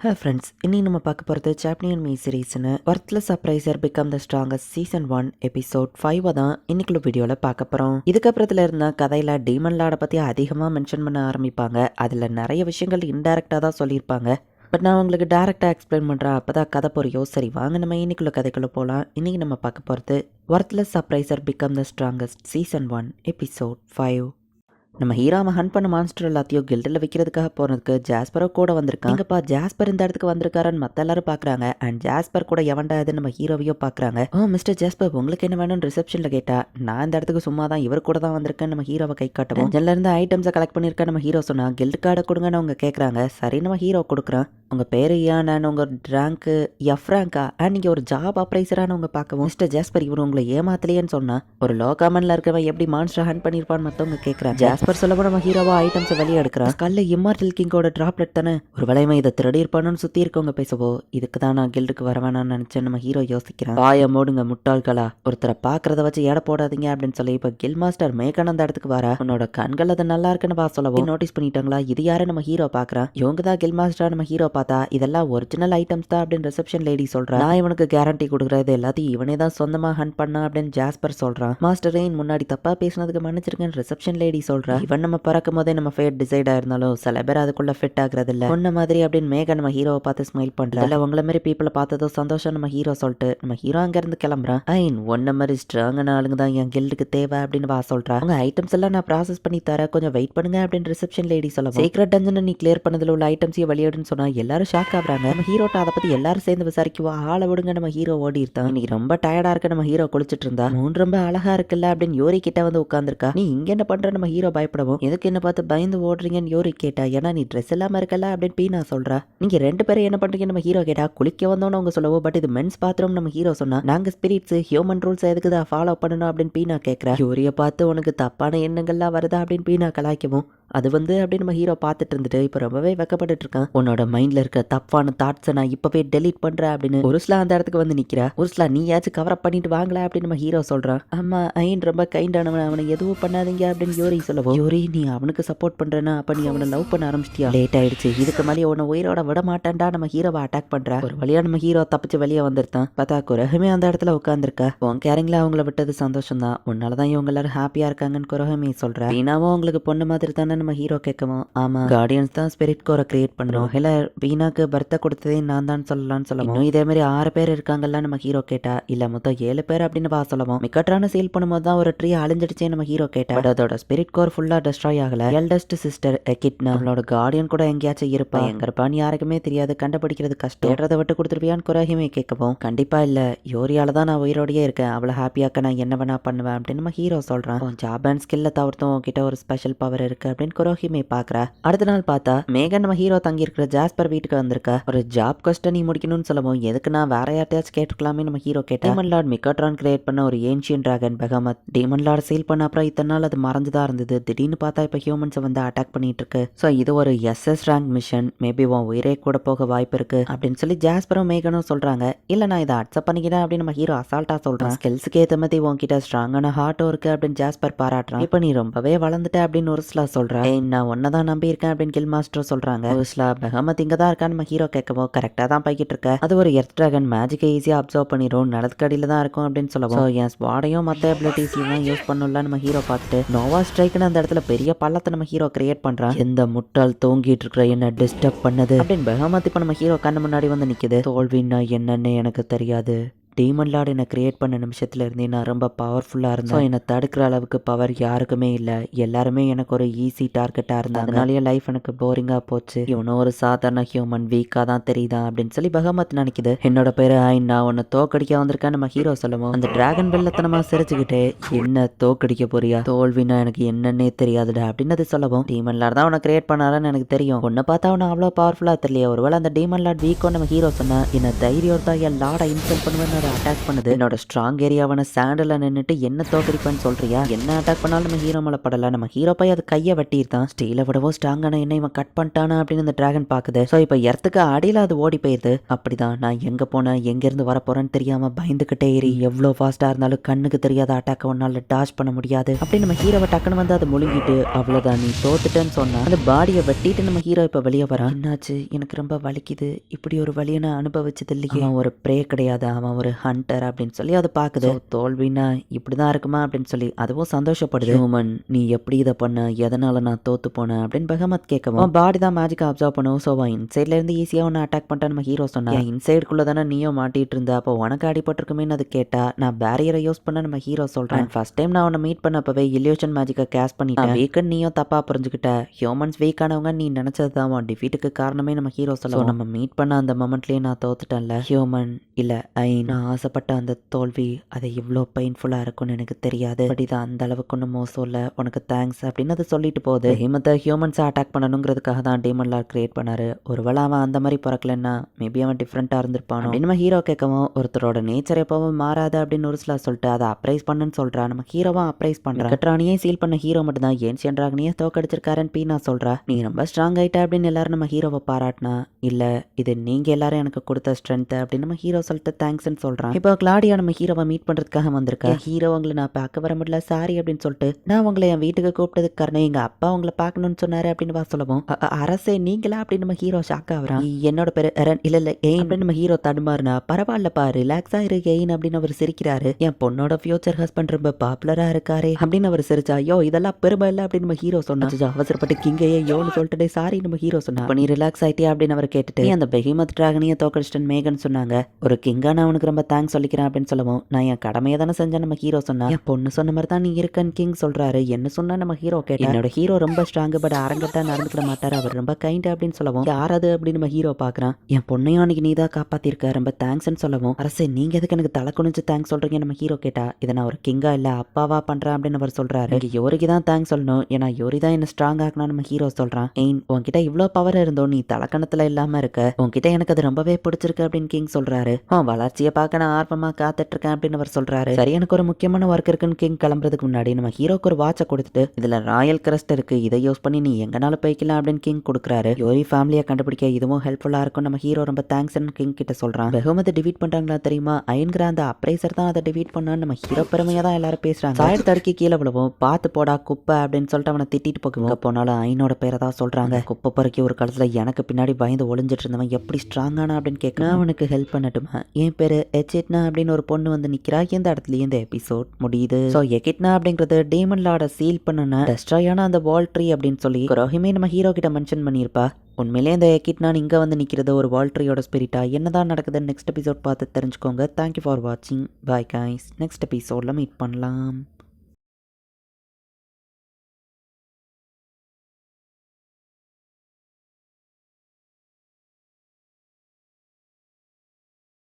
Hey friends இன்னி நம்ம பார்க்க போகிறது சாப்னியன் மீ சீரீஸ்னு worthless surpriser become the strongest season one episode ஃபைவை தான் இன்னைக்குள்ள வீடியோவில் பார்க்க போகிறோம் இதுக்கப்புறத்துல இருந்த கதையில் டீமன் லாடை பற்றி அதிகமாக மென்ஷன் பண்ண ஆரம்பிப்பாங்க. அதில் நிறைய விஷயங்கள் இன்டெரக்டாக தான் சொல்லியிருப்பாங்க. பட் நான் உங்களுக்கு டேரெக்டாக எக்ஸ்பிளைன் பண்ணுறேன் அப்போ தான் கதை புரியோ சரி வாங்க நம்ம இன்னைக்குள்ள கதைக்குள்ளே போகலாம் இன்றைக்கி நம்ம பார்க்க போகிறது worthless surpriser become the strongest season one episode five நம்ம ஹீராவை ஹன் பண்ண மான்ஸ்டர் எல்லாத்தையும் கில்டில் வைக்கிறதுக்காக போனதுக்கு ஜாஸ்பரோ கூட வந்திருக்காங்க இங்கப்பா ஜாஸ்பர் இந்த இடத்துக்கு வந்திருக்காருன்னு மற்ற எல்லாரும் பார்க்குறாங்க அண்ட் ஜாஸ்பர் கூட எவன்டா இது நம்ம ஹீரோவையும் பார்க்குறாங்க ஓ மிஸ்டர் ஜாஸ்பர் உங்களுக்கு என்ன வேணும்னு ரிசப்ஷனில் கேட்டா நான் இந்த இடத்துக்கு சும்மா தான் இவர் கூட தான் வந்திருக்கேன் நம்ம ஹீரோவை கை காட்டவும். இருந்து ஐட்டம்ஸை கலெக்ட் பண்ணியிருக்கேன் நம்ம ஹீரோ சொன்னா கில்ட் கார்டை கொடுங்கன்னு அவங்க கேட்குறாங்க சரி நம்ம ஹீரோ கொடுக்குறான். உங்கள் பேர் ஏன் உங்கள் ரேங்க்கு எஃப் ரேங்கா அண்ட் நீங்கள் ஒரு ஜாப் அப்ரைசரான உங்க பார்க்கவும். மிஸ்டர் ஜாஸ்பர் இவர் உங்களை ஏமாத்தலையேன்னு சொன்னா ஒரு லோ காமன்ல இருக்கவன் எப்படி மான்ஸ்டர் ஹன் பண்ணியிருப்பான்னு மற்றவங்க கேட்குறாங்க ஜாஸ்பர் சொல்ல நம்ம ஹீரோவா ஐட்டம்ஸை வெளியே எடுக்கிறான் கல்ல இம்மார்டல் கிங்கோட டிராப்லெட் தானே? ஒரு வேலைமை இதை திருடி இருப்பானு சுற்றி இருக்கவங்க பேசவோ? இதுக்கு தான் நான் கில்டுக்கு வர வேணாம்னு நினச்சேன் நம்ம ஹீரோ யோசிக்கிறான். வாய மூடுங்க முட்டாள்களா. ஒருத்தரை பார்க்கறத வச்சு எடை போடாதீங்க அப்படின்னு சொல்லி இப்போ கில் மாஸ்டர் மேகன் அந்த இடத்துக்கு வர. உன்னோட கண்கள் அது நல்லா இருக்குன்னு பா சொல்லவோ. நோட்டீஸ் பண்ணிட்டாங்களா? இது யாரு நம்ம ஹீரோ பார்க்குறான் இவங்க தான் கில் மாஸ்டர் நம்ம ஹீரோ பார்த்தா இதெல்லாம் ஒரிஜினல் ஐட்டம்ஸ் தான் அப்படின்னு ரிசப்ஷன் லேடி சொல்றா. நான் இவனுக்கு கேரண்டி கொடுக்குறது எல்லாத்தையும் இவனே தான் சொந்தமா ஹன் பண்ணா அப்படின்னு ஜாஸ்பர் சொல்றான். மாஸ்டர் ரெயின் முன்னாடி தப்பா பேசினதுக்கு மன்னிச்சிருக்கேன் ரிசப்ஷன் லேடி சொல்றான் இவன் நம்ம பறக்கும் போதே நம்ம ஃபேட் டிசைட் ஆயிருந்தாலும் சில பேர் அதுக்குள்ள ஃபிட் ஆகுறது இல்ல ஒன்ன மாதிரி அப்படின்னு மேக நம்ம ஹீரோவை பார்த்து ஸ்மைல் பண்றா இல்ல. உங்கள மாதிரி பீப்புளை பார்த்ததும் சந்தோஷம். நம்ம ஹீரோ சொல்லிட்டு நம்ம ஹீரோ அங்க இருந்து கிளம்புறான் ஐன் ஒன்ன மாதிரி ஸ்ட்ராங்கான ஆளுங்க தான் என் கில்டுக்கு தேவை அப்படின்னு வா சொல்றா உங்க ஐட்டம்ஸ் எல்லாம் நான் ப்ராசஸ் பண்ணி தரேன். கொஞ்சம் வெயிட் பண்ணுங்க அப்படின்னு ரிசப்ஷன் லேடி சொல்ல சீக்ரெட் டஞ்சன் நீ கிளியர் பண்ணதுல உள்ள ஐட்டம்ஸையும் வெளியிடுன்னு சொன்னா எல்லாரும் ஷாக் ஆகுறாங்க. நம்ம ஹீரோட்ட அதை பத்தி எல்லாரும் சேர்ந்து விசாரிக்குவா? ஆளை விடுங்க நம்ம ஹீரோ ஓடி இருந்தான் நீ ரொம்ப டயர்டா இருக்க நம்ம ஹீரோ குளிச்சிட்டு இருந்தா மூணு ரொம்ப அழகா இருக்குல்ல அப்படின்னு யோரி கிட்ட வந்து உட்காந்துருக்கா நீ இங்க என்ன பண்ற? நம்ம ஹீரோ பயப்படவும் எதுக்கு என்ன பார்த்து பயந்து ஓடுறீங்கன்னு யோரி கேட்டா ஏன்னா நீ ட்ரெஸ் இல்லாம இருக்கல அப்படின்னு பீனா சொல்றா. நீங்க ரெண்டு பேரும் என்ன பண்றீங்க? நம்ம ஹீரோ கேட்டா குளிக்க வந்தோம்னு அவங்க சொல்லவோ பட் இது மென்ஸ் பாத்ரூம் நம்ம ஹீரோ சொன்னா நாங்க ஸ்பிரிட்ஸ் ஹியூமன் ரூல்ஸ் எதுக்கு தான் ஃபாலோ பண்ணணும்? அப்படின்னு பீனா கேட்கறா யோரிய பார்த்து உனக்கு தப்பான எண்ணங்கள்லாம் வருதா? அப்படின்னு பீனா கலாய்க்கவும் அது வந்து அப்படின்னு நம்ம ஹீரோ பார்த்துட்டு இருந்துட்டு இப்போ ரொம்பவே வெக்கப்பட்டுட்டு இருக்கான். உன்னோட மைண்ட்ல இருக்க தப்பான தாட்ஸை நான் இப்பவே டெலீட் பண்றேன் அப்படின்னு உருஸ்லா அந்த இடத்துக்கு வந்து நிக்கிறா. உருஸ்லா நீயாச்சும் கவர் அப் பண்ணிட்டு வாங்கல அப்படின்னு நம்ம ஹீரோ சொல்றான். ஆமா ஐன் ரொம்ப கைண்டானவன் அவனை எதுவும் பண்ணாதீங்க அப்படின்னு யோரி சொல்லவும் யோரி நீ அவனுக்கு சப்போர்ட் பண்றேன்னா அப்ப நீ அவனை லவ் பண்ண ஆரம்பிச்சிட்டியா? லேட் ஆயிடுச்சு. இதுக்கு மேலே உன்னை உயிரோட விட மாட்டான்டா நம்ம ஹீரோவை அட்டாக் பண்ற. ஒரு வழியா நம்ம ஹீரோ தப்பிச்சு வெளியே வந்திருந்தான். பார்த்தா குரகமே அந்த இடத்துல உட்காந்துருக்கா உன் கேரிங்ல அவங்கள விட்டது சந்தோஷம் தான் உன்னாலதான் இவங்க எல்லாரும் ஹாப்பியா இருக்காங்கன்னு குரகமே சொல்கிறேன் நீனாவும் உங்களுக்கு பொண்ணு மாதிரி தானே நம்ம ஹீரோ கேட்கவும் ஆமா. கார்டியன்ஸ் தான் ஸ்பிரிட் கோரை கிரியேட் பண்றோம். இல்ல வீணாக்கு பர்த்தை கொடுத்ததே நான் தான் சொல்லலாம்னு சொல்லவும். இதே மாதிரி ஆறு பேர் இருக்காங்கல்ல நம்ம ஹீரோ கேட்டா? இல்ல மொத்தம் ஏழு பேர் அப்படின்னு பா சொல்லவும். மிக்கட்ரான சீல் பண்ணும்போது தான் ஒரு ட்ரீ அழிஞ்சிடுச்சே நம்ம ஹீரோ கேட்டா. பட் அதோட ஸ்பிரிட் கோர் ஃபுல்லா டெஸ்ட்ராய் ஆகல. எல்டஸ்ட் சிஸ்டர் எக்கிட்னா நம்மளோட கார்டியன் கூட எங்கேயாச்சும் இருப்பா. எங்க இருப்பான்னு யாருக்குமே தெரியாது. கண்டுபிடிக்கிறது கஷ்டம். தேடுறதை விட்டு கொடுத்துருவியான்னு குரஹிமே கேட்கவும் கண்டிப்பா இல்ல. யோரியால தான் நான் உயிரோடயே இருக்கேன். அவளை ஹாப்பியாக்க நான் என்ன வேணா பண்ணுவேன். அப்படின்னு நம்ம ஹீரோ சொல்றான். ஜாப் அண்ட் ஸ்கில்ல தவிர்த்தும் உன்கிட்ட ஒரு ஸ்பெஷல் பவர் இருக்கு அப்படின்னு குரோஹிமே பாக்குறா அடுத்த நாள் பார்த்தா மேகன் நம்ம ஹீரோ தங்கி இருக்கிற ஜாஸ்பர் வீட்டுக்கு வந்திருக்கா. ஒரு ஜாப் கொஸ்டன் நீ முடிக்கணும்னு சொல்லவும் எதுக்கு நான் வேற யார்ட்டையாச்சும் கேட்டுக்கலாமே நம்ம ஹீரோ கேட்டா. டீமன் லார்ட் மிக்கட்ரான் கிரியேட் பண்ண ஒரு ancient dragon behemoth demon lord seal பண்ண அப்புறம் இத்தனை நாள் அது மறந்துதான் இருந்தது. திடீர்னு பார்த்தா இப்போ ஹியூமன்ஸை வந்து அட்டாக் பண்ணிட்டு இருக்கு ஸோ இது ஒரு எஸ்எஸ் ரேங்க் மிஷன் மேபி உன் உயிரே கூட போக வாய்ப்பு இருக்கு அப்படின்னு சொல்லி ஜாஸ்பரும் மேகனும் சொல்றாங்க. இல்ல நான் இதை அக்செப்ட் பண்ணிக்கிறேன் அப்படின்னு நம்ம ஹீரோ அசால்ட்டா சொல்றான். ஸ்கில்ஸுக்கு ஏற்ற மாதிரி உன்கிட்ட ஸ்ட்ராங்கான ஹார்ட்டும் இருக்கு அப்படின்னு ஜாஸ்பர் பாராட்டுறான். இப்போ நீ ரொம்பவே வளர்ந்துட்ட அப்படின்னு உருஸ்லா சொல்றா. "ஏய், நான் ஒன்னை தான் நம்பி இருக்கேன் அப்படின்னு கில் மாஸ்டர் சொல்றாங்க. ஹவுஸ்லா பெகமத் இங்க தான் இருக்கான்னு நம்ம ஹீரோ கேட்கவோ கரெக்டா தான் போய்கிட்டு இருக்க. அது ஒரு எர்த் டிராகன் மேஜிக்கை ஈஸியா அப்சர்வ் பண்ணிடும் நடக்கடியில தான் இருக்கும் அப்படின்னு சொல்லவும். என் ஸ்பாடையும் மற்ற அபிலிட்டிஸையும் தான் யூஸ் பண்ணல நம்ம ஹீரோ பார்த்துட்டு. நோவா ஸ்ட்ரைக்னு அந்த இடத்துல பெரிய பள்ளத்தை நம்ம ஹீரோ கிரியேட் பண்றான். எந்த முட்டால் தூங்கிட்டு இருக்கிற என்ன டிஸ்டர்ப் பண்ணது? அப்படின்னு பெகமத் இப்போ நம்ம ஹீரோ கண்ணு முன்னாடி வந்து நிக்குது. தோல்வின்னா என்னன்னு எனக்கு தெரியாது. டீமன் லார்ட் என்னை கிரியேட் பண்ண நிமிஷத்துலேருந்தே நான் ரொம்ப பவர்ஃபுல்லாக இருந்தேன். என்னை தடுக்கிற அளவுக்கு பவர் யாருக்குமே இல்லை. எல்லாருமே எனக்கு ஒரு ஈஸி டார்கெட்டாக இருந்தாங்க. அதனாலேயே லைஃப் எனக்கு போரிங்காக போச்சு. இவனும் ஒரு சாதாரண ஹியூமன் வீக்காக தான் தெரியுதான் அப்படின்னு சொல்லி பகமத் நினைக்குது. என்னோட பேர் ஐன். நான் உன்னை தோக்கடிக்க வந்திருக்கேன் நம்ம ஹீரோ சொல்லுவோம். அந்த டிராகன் வெள்ளத்தனமாக சிரிச்சுக்கிட்டே என்ன தோக்கடிக்க போறியா? தோல்வினா எனக்கு என்னன்னே தெரியாதுடா அப்படின்னு அது சொல்லவும். டீமன் லார்ட் தான் உன்னை கிரியேட் பண்ணாருன்னு எனக்கு தெரியும். உன்னை பார்த்தா அவனை அவ்வளோ பவர்ஃபுல்லாக தெரியல ஒருவேளை அந்த டீமன் லார்ட் வீக்கோ நம்ம ஹீரோ சொன்னா என்ன தைரியம் தான் என் லார்டை இன்சல்ட் பண்ணுவேன்னு வந்து அட்டாக் பண்ணுது. என்னோட ஸ்ட்ராங் ஏரியாவான சாண்டல நின்றுட்டு என்ன தோக்கடிப்பேன்னு சொல்றியா? என்ன அட்டாக் பண்ணாலும் நம்ம ஹீரோ மேல படல. நம்ம ஹீரோ போய் அது கையை வெட்டியிருந்தான் ஸ்டீலை விடவோ ஸ்ட்ராங்கான என்ன இவன் கட் பண்ணிட்டானா அப்படின்னு அந்த டிராகன் பாக்குது ஸோ இப்போ எர்த்துக்கு அடியில அது ஓடி போயிருது. அப்படிதான் நான் எங்க போனேன் எங்க இருந்து வர போறேன்னு தெரியாம பயந்துகிட்டே ஏறி எவ்வளோ ஃபாஸ்டா இருந்தாலும் கண்ணுக்கு தெரியாத அட்டாக்க உன்னால டாச் பண்ண முடியாது. அப்படி நம்ம ஹீரோவை டக்குன்னு வந்து அதை முழுங்கிட்டு அவ்வளவுதான் நீ தோத்துட்டேன்னு சொன்னா அந்த பாடியை வெட்டிட்டு நம்ம ஹீரோ இப்ப வெளியே வரான். என்னாச்சு? எனக்கு ரொம்ப வலிக்குது. இப்படி ஒரு வழியை நான் அனுபவிச்சது இல்லையே. அவன் ஒரு ப்ரே கிடையாது. அவன் ஒரு ஹண்டர் அப்படின்னு சொல்லி அதை பாக்குது. தோல்வினா இப்படிதான் இருக்குமா அப்படின்னு சொல்லி அதுவும் சந்தோஷப்படுது. ஹியூமன் நீ எப்படி இதை பண்ண? எதனால நான் தோத்து போனேன் அப்படின்னு பெகமத் கேட்கவும் பாடி தான் மேஜிக் அப்சர்வ் பண்ணுவோம் ஸோ இன்சைட்ல இருந்து ஈஸியா ஒன்று அட்டாக் பண்ணிட்டா நம்ம ஹீரோ சொன்னா இன்சைடுக்குள்ள தானே நீயும் மாட்டிட்டு இருந்த? அப்போ உனக்கு அடிபட்டிருக்குமேன்னு அது கேட்டா நான் பேரியரை யூஸ் பண்ண நம்ம ஹீரோ சொல்றேன். ஃபர்ஸ்ட் டைம் நான் உன்னை மீட் பண்ணப்பவே இல்யூஷன் மேஜிக்கை கேஸ் பண்ணிட்டேன். வீக்கன் நீயும் தப்பா புரிஞ்சுக்கிட்ட. ஹியூமன்ஸ் வீக்கானவங்க நீ நினைச்சது தான். டிஃபீட்டுக்கு காரணமே நம்ம ஹீரோ சொல்லுவோம். நம்ம மீட் பண்ண அந்த மொமெண்ட்லயே நான் தோத்துட்டேன்ல? ஹியூமன் இல்ல ஐ நான் நான் ஆசைப்பட்ட அந்த தோல்வி அது இவ்வளோ பெயின்ஃபுல்லாக இருக்கும்னு எனக்கு தெரியாது. பட் இது அந்த அளவுக்கு ஒன்றும் மோசம் இல்லை. உனக்கு தேங்க்ஸ் அப்படின்னு அதை சொல்லிட்டு போகுது. ஹிமத்தை ஹியூமன்ஸை அட்டாக் பண்ணணுங்கிறதுக்காக தான் டீமன் லார்ட் கிரியேட் பண்ணாரு. ஒருவேளை அவன் அந்த மாதிரி பிறக்கலன்னா மேபி அவன் டிஃப்ரெண்ட்டாக இருந்திருப்பானோ? அப்படின்னு நம்ம ஹீரோ கேட்கவும் ஒருத்தரோட நேச்சர் எப்பவும் மாறாது அப்படின்னு ஒரு சில சொல்லிட்டு அதை அப்ரைஸ் பண்ணுன்னு சொல்கிறான் நம்ம ஹீரோவா அப்ரைஸ் பண்றான் கட்ரானியே சீல் பண்ண ஹீரோ மட்டும் தான் ஏன்சியன் ராகனியே தோக்கடிச்சிருக்காருன்னு பீனா சொல்றா. நீ ரொம்ப ஸ்ட்ராங் ஆகிட்ட அப்படின்னு எல்லாரும் நம்ம ஹீரோவை பாராட்டினா இல்லை இது நீங்கள் எல்லாரும் எனக்கு கொடுத்த ஸ்ட்ரென்த் அப்படின்னு நம்ம ஹீரோ சொல்லிட்டு தேங்க்ஸ்ன்னு சொல்றான். இப்போ கிளாடியா நம்ம ஹீரோவை மீட் பண்றதுக்காக வந்திருக்கா? ஹீரோ உங்களை நான் பார்க்க வர முடியல சாரி அப்படின்னு சொல்லிட்டு நான் உங்களை என் வீட்டுக்கு கூப்பிட்டதுக்கு காரணம் எங்க அப்பா உங்களை பார்க்கணும்னு சொன்னாரு அப்படின்னு வா சொல்லவும். "அ- அ- அரசே நீங்களா அப்படின்னு நம்ம ஹீரோ ஷாக் ஆகுறான்? என்னோட பேரு எரன் இல்ல இல்ல அப்படின்னு நம்ம ஹீரோ தடுமாறுனா பரவாயில்லப்பா ரிலாக்ஸா இரு எயின் அப்படின்னு அவர் சிரிக்கிறாரு. என் பொண்ணோட ஃபியூச்சர் ஹஸ்பண்ட் ரொம்ப பாப்புலரா இருக்காரே அப்படின்னு அவர் சிரிச்சா ஐயோ இதெல்லாம் பெருமை இல்ல அப்படின்னு நம்ம ஹீரோ சொன்னா. "அச்சச்சோ, அவசரப்பட்டு கிங்கையே யோன்னு சொல்லிட்டு சாரி நம்ம ஹீரோ சொன்னா. "அப்ப நீ ரிலாக்ஸ் ஆயிட்டியா அப்படின்னு அவர் கேட்டுட்டு "நீ அந்த பெஹிமத் டிராகனையே தோக்கடிச்சிட்டன் மேகன் சொன்னாங்க. ஒரு கிங்கா நான் உனக்கு ரொம்ப தேங்க்ஸ் சொல்லிக்கிறேன் அப்படின்னு சொல்லவும் நான் என் கடமையை தானே செஞ்சேன் நம்ம ஹீரோ சொன்னா. என் பொண்ணு சொன்ன மாதிரி தான் நீ இருக்கன் கிங் சொல்றாரு. என்ன சொன்னா நம்ம ஹீரோ கேட்டா? என்னோட ஹீரோ ரொம்ப ஸ்ட்ராங் பட் அரங்கட்டா நடந்துக்கிட மாட்டாரு. அவர் ரொம்ப கைண்ட் அப்படின்னு சொல்லவும் யாராவது அப்படின்னு நம்ம ஹீரோ பாக்குறான் என் பொண்ணையும் அன்னைக்கு நீ தான் காப்பாத்திருக்க ரொம்ப தேங்க்ஸ்னு சொல்லவும் அரசே நீங்க எதுக்கு எனக்கு தலை குனிஞ்சு தேங்க்ஸ் சொல்றீங்க நம்ம ஹீரோ கேட்டா? இதை நான் ஒரு கிங்கா இல்ல அப்பாவா பண்றேன் அப்படின்னு அவர் சொல்றாரு. இங்க யோரிக்கு தான் தேங்க்ஸ் சொல்லணும். ஏன்னா யோரி தான் என்ன ஸ்ட்ராங் ஆகணும் நம்ம ஹீரோ சொல்றான். எயின் உன்கிட்ட இவ்வளவு பவர் இருந்தோம் நீ தலக்கணத்துல இல்லாம இருக்க. உன்கிட்ட எனக்கு அது ரொம்பவே பிடிச்சிருக்கு அப்படின்னு கிங் சொல்றாரு. வளர்ச்சியை பார்க்க நான் ஆர்வமாக காத்துட்ருக்கேன் அப்படின்னு அவர் சொல்கிறாரு சரி எனக்கு ஒரு முக்கியமான ஒர்க் இருக்குன்னு கிங் கிளம்புறதுக்கு முன்னாடி நம்ம ஹீரோக்கு ஒரு வாட்சை கொடுத்துட்டு இதுல ராயல் கிரஸ்ட் இருக்குது இதை யூஸ் பண்ணி நீ எங்கனாலும் போய்க்கலாம் அப்படின்னு கிங் கொடுக்குறாரு. யோரி ஃபேமிலியை கண்டுபிடிக்க இதுவும் ஹெல்ப்ஃபுல்லாக இருக்கும் நம்ம ஹீரோ ரொம்ப தேங்க்ஸ் கிங் கிட்ட சொல்கிறான் பெஹமத்தை டிவீட் பண்ணுறாங்களா தெரியுமா? அயன்கிற அந்த அப்ரைசர் தான் அதை டிவீட் பண்ணான்னு நம்ம ஹீரோ பெருமையாக தான் எல்லாரும் பேசுகிறாங்க சாயர் தடுக்கி கீழே விழுவோம் பார்த்து போடா குப்பை அப்படின்னு சொல்லிட்டு அவனை திட்டிட்டு போக்குவோம் போனாலும் ஐனோட பேரை தான் சொல்கிறாங்க குப்பை பொறுக்கி ஒரு காலத்தில் எனக்கு பின்னாடி பயந்து ஒளிஞ்சிட்டு இருந்தவன் எப்படி ஸ்ட்ராங்கான அப்படின்னு கேட்க அவனுக்கு ஹெல்ப் பண்ணட்டுமா? என் பேரு எச்சிட்னா அப்படின்னு ஒரு பொண்ணு வந்து நிக்கிறா. இந்த இடத்துலயே இந்த எபிசோட் முடியுது. ஸோ எகிட்னா அப்படிங்கிறது டேமன் லாட சீல் பண்ணன டெஸ்ட்ராயான அந்த வால் ட்ரீ அப்படின்னு சொல்லி ரோஹிமே நம்ம ஹீரோ கிட்ட மென்ஷன் பண்ணியிருப்பா. உண்மையிலே இந்த எக்கிட்னான் இங்கே வந்து நிற்கிறது ஒரு வால்ட்ரியோட ஸ்பிரிட்டா என்னதான் நடக்குதுன்னு நெக்ஸ்ட் எபிசோட் பார்த்து தெரிஞ்சுக்கோங்க. தேங்க்யூ ஃபார் வாட்சிங் பாய் காய்ஸ் நெக்ஸ்ட் எபிசோடில் மீட் பண்ணலாம்.